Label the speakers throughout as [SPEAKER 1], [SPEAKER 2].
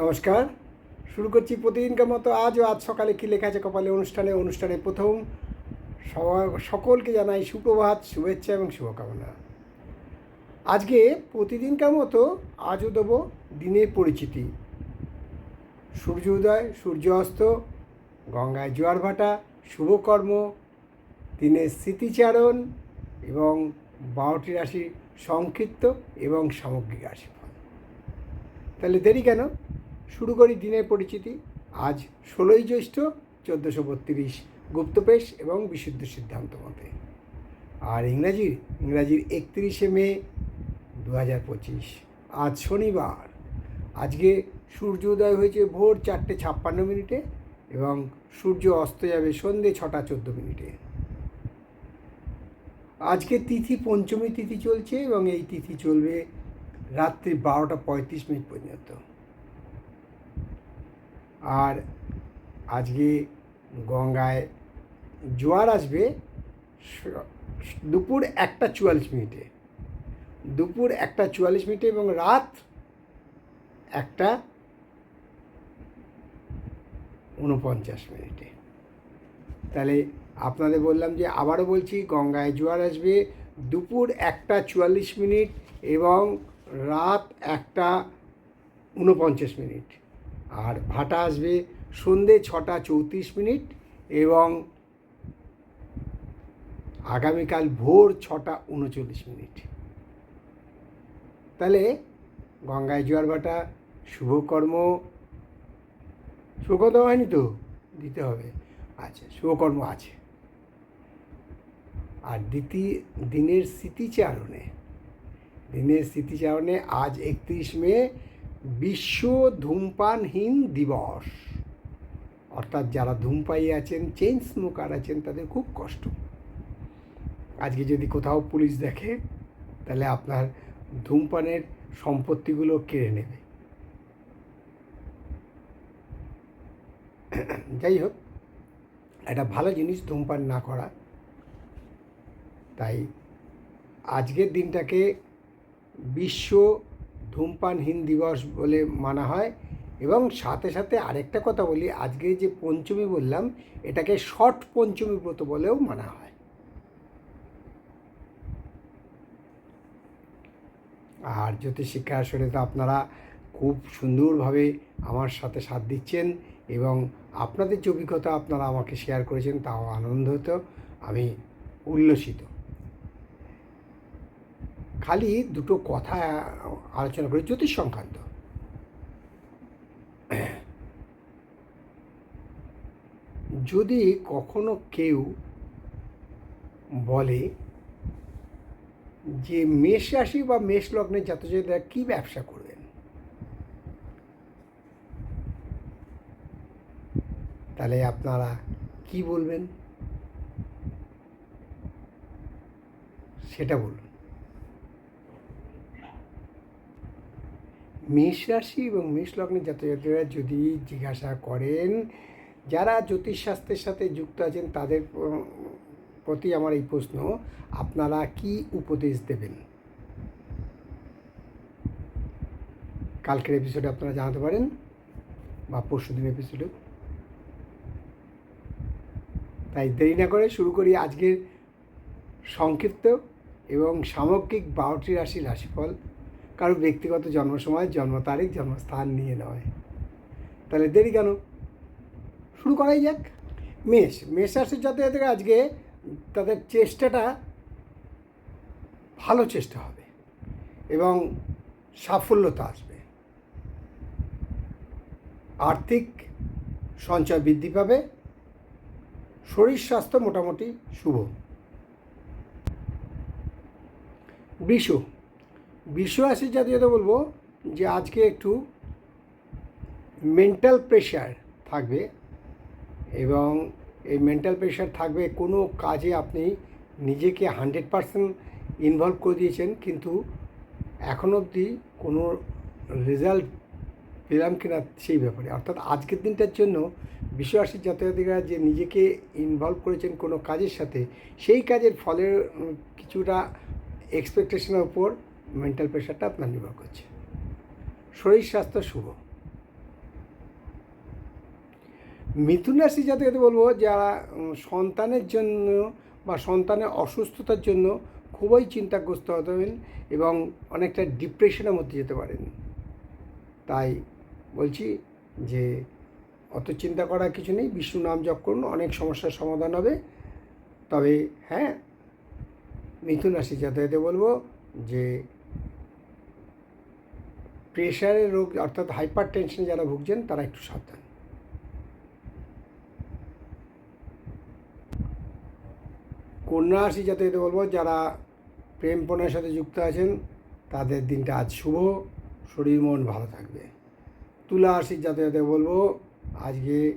[SPEAKER 1] নমস্কার। শুরু করছি প্রতিদিনকার মতো আজও আজ সকালে কী লেখা আছে কপালে অনুষ্ঠানে অনুষ্ঠানে প্রথম। সকলকে জানাই সুপ্রভাত, শুভেচ্ছা এবং শুভকামনা। আজকে প্রতিদিনকার মতো আজও দেবো দিনের পরিচিতি। সূর্য উদয়, সূর্য অস্ত, গঙ্গায় জোয়ার ভাটা শুভকর্ম দিনের স্মৃতিচারণ এবং বারোটি রাশি সংক্ষিপ্ত এবং সামগ্রিক রাশিফল। তাহলে দেরি কেন? শুরু করি দিনের পরিচিতি। আজ ষোলোই জ্যৈষ্ঠ, চোদ্দোশো বত্রিশ গুপ্তপেশ এবং বিশুদ্ধ সিদ্ধান্ত মতে। আর ইংরাজির ইংরাজির একত্রিশে মে দু হাজার পঁচিশ, আজ শনিবার। আজকে সূর্য উদয় হয়েছে ভোর চারটে ছাপ্পান্ন মিনিটে এবং সূর্য অস্ত যাবে সন্ধে ছটা চোদ্দ মিনিটে। আজকে তিথি পঞ্চমী তিথি চলছে এবং এই তিথি চলবে রাত্রি বারোটা পঁয়ত্রিশ মিনিট পর্যন্ত। আর আজকে গঙ্গায় জোয়ার আসবে দুপুর একটা চুয়াল্লিশ মিনিটে। দুপুর একটা চুয়াল্লিশ মিনিটে এবং রাত একটা উনপঞ্চাশ মিনিটে। তাহলে আপনাদের বললাম যে আবারও বলছি, গঙ্গায় জোয়ার আসবে, দুপুর একটা চুয়াল্লিশ মিনিট এবং রাত একটা উনপঞ্চাশ মিনিট। আর ভাটা আসবে সন্ধে ছটা চৌত্রিশ মিনিট এবং আগামীকাল ভোর ছটা উনচল্লিশ মিনিট। তাহলে গঙ্গায় জোয়ার ভাটা শুভকর্ম শুভকর্ম হয়নি তো? দিতে হবে। আচ্ছা শুভকর্ম আছে। আর দ্বিতীয় দিনের স্মৃতিচারণে দিনের স্মৃতিচারণে আজ একত্রিশ মে বিশ্ব ধূমপানহীন দিবস। অর্থাৎ যারা ধূমপাই আছেন চেইন স্মোকার আছেন, তাদের খুব কষ্ট। আজকে যদি কোথাও পুলিশ দেখে, তাহলে আপনার ধূমপানের সম্পত্তিগুলো কেড়ে নেবে। যাই হোক, একটা ভালো জিনিস ধূমপান না করা। তাই আজকের দিনটাকে বিশ্ব ধূমপানহীন দিবস বলে মানা হয়। এবং সাথে সাথে আরেকটা কথা বলি, আজকে যে পঞ্চমী বললাম, এটাকে শর্ট পঞ্চমী ব্রত বলেও মানা হয়। আর জ্যোতিষ শিক্ষা আসলে তো আপনারা খুব সুন্দরভাবে আমার সাথে সাথ দিচ্ছেন এবং আপনাদের যে অভিজ্ঞতা আপনারা আমাকে শেয়ার করেছেন তাও আনন্দ হতো। আমি উল্লসিত। খালি দুটো কথা আলোচনা করি, জ্যোতিষ সংক্রান্ত। যদি কখনো কেউ বলে যে মেষ রাশি বা মেষ লগ্নের জাতজাতিরা কী ব্যবসা করবেন? তাহলে আপনারা কি বলবেন? সেটা বলুন। মেষ রাশি এবং মেষ লগ্নের জাতজাতিরা যদি জিজ্ঞাসা করেন, যারা জ্যোতিষশাস্ত্রের সাথে যুক্ত আছেন, তাদের প্রতি আমার এই প্রশ্ন, আপনারা কি উপদেশ দেবেন? কালকের এপিসোডে আপনারা জানাতে পারেন, বা পরশু দিন এপিসোডে তাই দেরি না করে শুরু করি আজকের সংক্ষিপ্ত এবং সামগ্রিক বারোটি রাশি রাশিফল। কারও ব্যক্তিগত জন্ম সময় জন্ম তারিখ জন্মস্থান নিয়ে নয়। তাহলে দেরি কেন? শুরু করাই যাক। মেষ মেষ রাশির জাতজাতিরা আজকে তাদের চেষ্টাটা ভালো চেষ্টা হবে এবং সাফল্যতা আসবে। আর্থিক সঞ্চয় বৃদ্ধি পাবে। শরীর স্বাস্থ্য মোটামুটি শুভ। বৃষ বৃষ রাশির জাতীয়তা বলব যে আজকে একটু মেন্টাল প্রেশার থাকবে এবং এই মেন্টাল প্রেশার থাকবে কোনো কাজে আপনি নিজেকে হান্ড্রেড পারসেন্ট ইনভলভ করে দিয়েছেন কিন্তু এখন অবধি কোনো রেজাল্ট পেলাম কিনা সেই ব্যাপারে। অর্থাৎ আজকের দিনটার জন্য বিশ্বরাশির জাতজাতিরা যে নিজেকে ইনভলভ করেছেন কোনো কাজের সাথে সেই কাজের উম, কিছুটা এক্সপেকটেশনের উপর মেন্টাল প্রেশারটা আপনার নির্ভর করছে। শরীর স্বাস্থ্য শুভ। মিথুন রাশি জাতকে বলব, যারা সন্তানের জন্য বা সন্তানের অসুস্থতার জন্য খুবই চিন্তাগ্রস্ত হবেন এবং অনেকটা ডিপ্রেশনের মধ্যে যেতে পারেন। তাই বলছি যে, অত চিন্তা করার কিছু নেই, বিষ্ণু নাম জপ করুন, অনেক সমস্যার সমাধান হবে। তবে হ্যাঁ মিথুন রাশি যাতায়াতে বলব যে প্রেশারের রোগ, অর্থাৎ হাইপার টেনশনে যারা ভুগছেন, তারা একটু সাবধান। কন্যা রাশি যাতায়াতে বলব, যারা প্রেম প্রণয়ের সাথে যুক্ত আছেন, তাদের দিনটা আজ শুভ। শরীর মন ভালো থাকবে। তুলা রাশির যাতায়াতে বলব, আজকে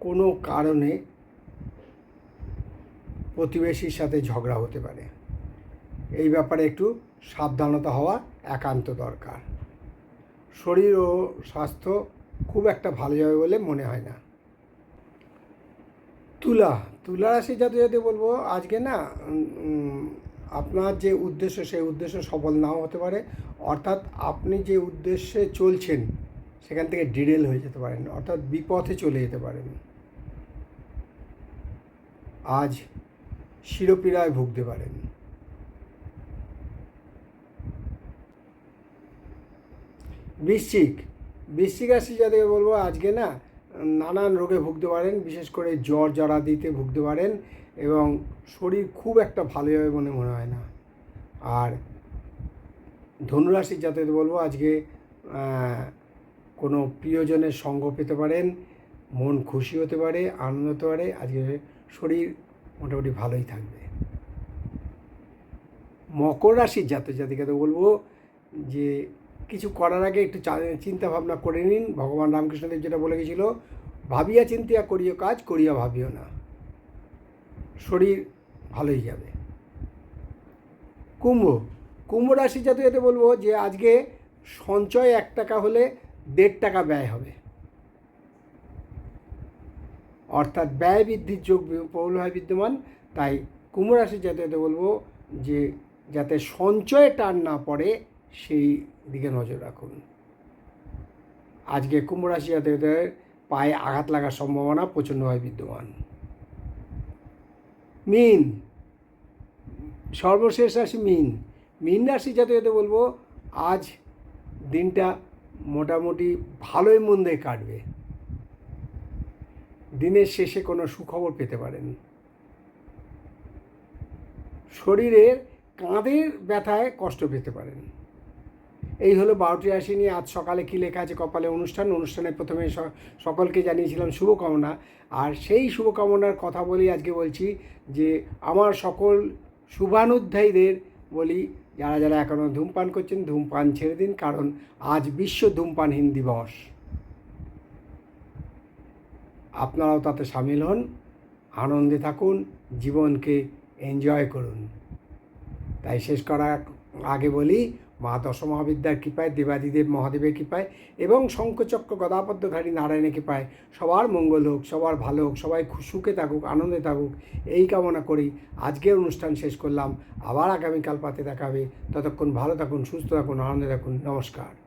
[SPEAKER 1] কোনো কারণে প্রতিবেশীর সাথে ঝগড়া হতে পারে। এই ব্যাপারে একটু সাবধানতা হওয়া একান্ত দরকার। শরীর ও স্বাস্থ্য খুব একটা ভালো যাবে বলে মনে হয় না। তুলা তুলা রাশি যাতে যাতে বলব, আজকে না আপনার যে উদ্দেশ্য, সেই উদ্দেশ্য সফল নাও হতে পারে। অর্থাৎ আপনি যে উদ্দেশ্যে চলছেন, সেখান থেকে ডিরেল হয়ে যেতে পারেন, অর্থাৎ বিপথে চলে যেতে পারেন। আজ শিরোপীড়ায় ভুগতে পারেন। বৃশ্চিক। বৃশ্চিক রাশি যাদেরকে বলব, আজকে না, নানান রোগে ভুগতে পারেন, বিশেষ করে জ্বর জরাদিতে ভুগতে পারেন এবং শরীর খুব একটা ভালো হবে মনে মনে হয় না। আর ধনুরাশির যাতে বলব, আজকে কোনো প্রিয়জনের সঙ্গ পেতে পারেন, মন খুশি হতে পারে, আনন্দ হতে পারে, আজকে শরীর মোটামুটি ভালোই থাকবে। মকর রাশির জাতক জাতিকাতে বলব যে কিছু করার আগে একটু চিন্তা ভাবনা করে নিন। ভগবান রামকৃষ্ণদেব যেটা বলে গেছিল, ভাবিয়া চিন্তিয়া করিও কাজ, করিয়া ভাবিও না। শরীর ভালোই যাবে। কুম্ভ কুম্ভ রাশি জাতকে বলব যে, আজকে সঞ্চয় এক টাকা হলে দেড় টাকা ব্যয় হবে। অর্থাৎ ব্যয় বৃদ্ধির যোগ বি- প্রবল হয় বিদ্যমান। তাই কুম্ভ রাশি জাতকে বলব যে, যাতে সঞ্চয়ে টান না পড়ে সেই দিকে নজর রাখুন। আজকে কুম্ভ রাশি জাতকদের পায়ে আঘাত লাগার সম্ভাবনা প্রচণ্ডভাবে বিদ্যমান। মিন। সর্বশেষ রাশি মিন। মিন রাশি জাতকদের বলব, আজ দিনটা মোটামুটি ভালোই মন্দে কাটবে। দিনের শেষে কোনো সুখবর পেতে পারেন। শরীরের কাঁধের ব্যথায় কষ্ট পেতে পারেন। এই হলো বারোটি রাশি নিয়ে আজ সকালে কী লেখা আছে কপালে অনুষ্ঠান। অনুষ্ঠানে প্রথমে সকলকে জানিয়েছিলাম শুভকামনা। আর সেই শুভকামনার কথা বলি আজকে বলছি যে আমার সকল শুভানুধ্যায়ীদের বলি, যারা যারা এখনও ধূমপান করছেন, ধূমপান ছেড়ে দিন, কারণ আজ বিশ্ব ধূমপানহীন দিবস। আপনারাও তাতে সামিল হন, আনন্দে থাকুন, জীবনকে এনজয় করুন। তাই শেষ করার আগে বলি মা দশমহাবিদ্যার কৃপায়, দেবাদিদেব মহাদেবের কৃপায় এবং শঙ্খচক্র গদাপদ্মধারী নারায়ণের কৃপায় সবার মঙ্গল হোক, সবার ভালো হোক, সবাই সুখে থাকুক, আনন্দে থাকুক, এই কামনা করেই আজকে অনুষ্ঠান শেষ করলাম। আবার আগামীকাল পাতে দেখাবে ততক্ষণ ভালো থাকুন, সুস্থ থাকুন, আনন্দে থাকুন। নমস্কার।